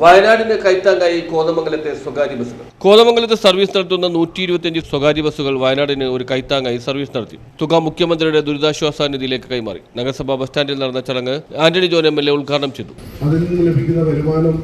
വയനാടിന് കൈത്താങ്കായി കോതമംഗലത്തെ സ്വകാര്യ ബസ്സുകൾ. കോതമംഗലത്ത് സർവീസ് നടത്തുന്ന നൂറ്റി ഇരുപത്തിയഞ്ച് സ്വകാര്യ ബസ്സുകൾ വയനാടിന് ഒരു കൈത്താങ്ങായി സർവീസ് നടത്തി. തുക മുഖ്യമന്ത്രിയുടെ ദുരിതാശ്വാസ നിധിയിലേക്ക് കൈമാറി. നഗരസഭാ ബസ് സ്റ്റാൻഡിൽ നടന്ന ചടങ്ങ് Antony John M L A ഉദ്ഘാടനം ചെയ്തു. അതിൽ നിന്ന് ലഭിക്കുന്ന വരുമാനം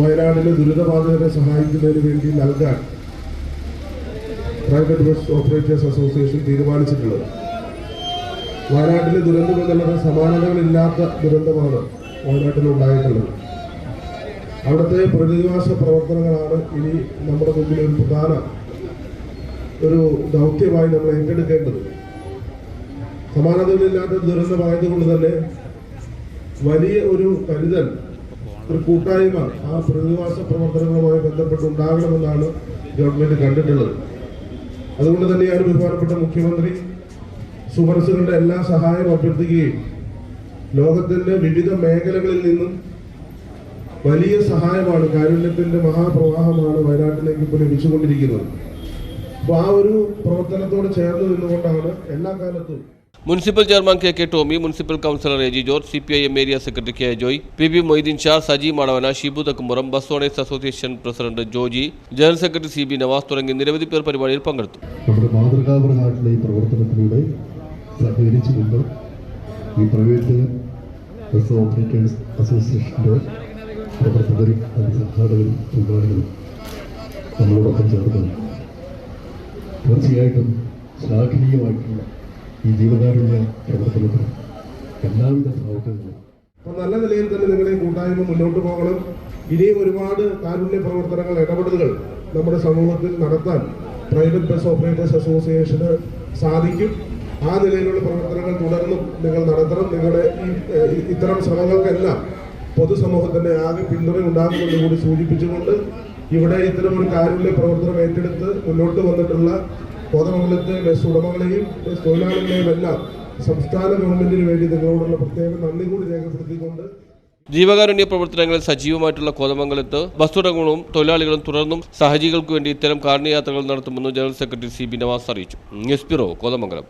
വയനാടിലെ ദുരിതബാധിതരെ സഹായിക്കുന്നതിന് വേണ്ടി നൽകാൻ പ്രൈവറ്റ് ബസ് ഓപ്പറേറ്റേഴ്സ് അസോസിയേഷൻ തീരുമാനിച്ചിട്ടുള്ളത്. വയനാട്ടിലെ ദുരന്തം എന്നുള്ളത് സമാനതകളില്ലാത്ത ദുരന്തമാണ് വയനാട്ടിൽ ഉണ്ടായിട്ടുള്ളത് അവിടുത്തെ പ്രതിവാസ പ്രവർത്തനങ്ങളാണ് ഇനി നമ്മുടെ മുമ്പിൽ ഒരു പ്രധാന ഒരു ദൗത്യമായി നമ്മൾ ഏറ്റെടുക്കേണ്ടത്. സമാനതകളില്ലാത്ത ദുരന്തമായതുകൊണ്ട് തന്നെ വലിയ ഒരു കരുതൽ ഒരു കൂട്ടായ്മ ആ പ്രതിവാസ പ്രവർത്തനങ്ങളുമായി ബന്ധപ്പെട്ട് ഉണ്ടാകണമെന്നാണ് ഗവൺമെന്റ് കണ്ടിട്ടുള്ളത്. അതുകൊണ്ട് തന്നെയാണ് ബഹുമാനപ്പെട്ട മുഖ്യമന്ത്രി സുമനസുകളുടെ എല്ലാ സഹായം അഭ്യർത്ഥിക്കുകയും ലോകത്തിന്റെ വിവിധ മേഖലകളിൽ നിന്നും വലിയ സഹായമാണ് കാരുണ്യത്തിന്റെ മഹാപ്രവാഹമാണ് വയനാട്ടിലേക്ക് ഇപ്പോൾ ലഭിച്ചുകൊണ്ടിരിക്കുന്നത്. അപ്പോൾ ആ ഒരു പ്രവർത്തനത്തോട് ചേർന്ന് നിന്നുകൊണ്ടാണ് എല്ലാ കാലത്തും municipal chairman K K Tomy municipal councillor A G George C P I M area secretary K Joy P B Moideen Sha Saji Madavana Shibu Thakkumpuram bus owners association president Joji general secretary C B Navas തുടങ്ങി നിരവധി പേർ പരിപാടിയിൽ പങ്കെടുത്തു. നമ്മുടെ മാതൃകാപരമായിട്ടുള്ള ഈ പ്രവർത്തനത്തിലൂടെ സഹകരിച്ചുകൊണ്ട് ഈ private bus operators അസോസിയേഷന്റെ പ്രവർത്തകരും അതിന്റെ സംഘാടകരും ഉദ്ഘാടകരും നമ്മളോടൊപ്പം ചേർന്ന് തീർച്ചയായിട്ടും ശ്ലാഘനീയമായിട്ടുള്ള ഈ ജീവകാരുണ്യ പ്രവർത്തനത്തിന് എല്ലാവിധ ഭാവുകങ്ങളും അപ്പോൾ നല്ല നിലയിൽ തന്നെ നിങ്ങളെ കൂട്ടായ്മ മുന്നോട്ട് പോകണം. ഇനിയും ഒരുപാട് കാരുണ്യ പ്രവർത്തനങ്ങൾ ഇടപെടലുകൾ നമ്മുടെ സമൂഹത്തിൽ നടത്താൻ പ്രൈവറ്റ് ബസ് ഓപ്പറേറ്റേഴ്സ് അസോസിയേഷന് സാധിക്കും. ആ നിലയിലുള്ള പ്രവർത്തനങ്ങൾ തുടർന്നും നിങ്ങൾ നടത്തണം. നിങ്ങളുടെ ഇത്തരം ശ്രമങ്ങൾക്കെല്ലാം പൊതുസമൂഹത്തിന്റെ ആകെ പിന്തുണ ഉണ്ടാകുമെന്ന് കൂടി സൂചിപ്പിച്ചുകൊണ്ട് ഇവിടെ ഇത്തരം ഒരു കാരുണ്യ പ്രവർത്തനം ഏറ്റെടുത്ത് മുന്നോട്ട് വന്നിട്ടുള്ള കോതമംഗലത്തെ ബസ് ഉടമകളെയും ബസ് തൊഴിലാളികളെയും എല്ലാം സംസ്ഥാന ഗവൺമെന്റിന് വേണ്ടി നിങ്ങളോടുള്ള പ്രത്യേക നന്ദി കൂടി രേഖപ്പെടുത്തിക്കൊണ്ട് ജീവകാരുണ്യ പ്രവർത്തനങ്ങളിൽ സജീവമായിട്ടുള്ള കോതമംഗലത്ത് ബസ് ഉടമകളും തൊഴിലാളികളും തുടർന്നും സഹജികൾക്ക് വേണ്ടി ഇത്തരം കാരുണ്യയാത്രകൾ നടത്തുമെന്ന് general secretary C B Navas അറിയിച്ചു. News bureau Kothamangalam.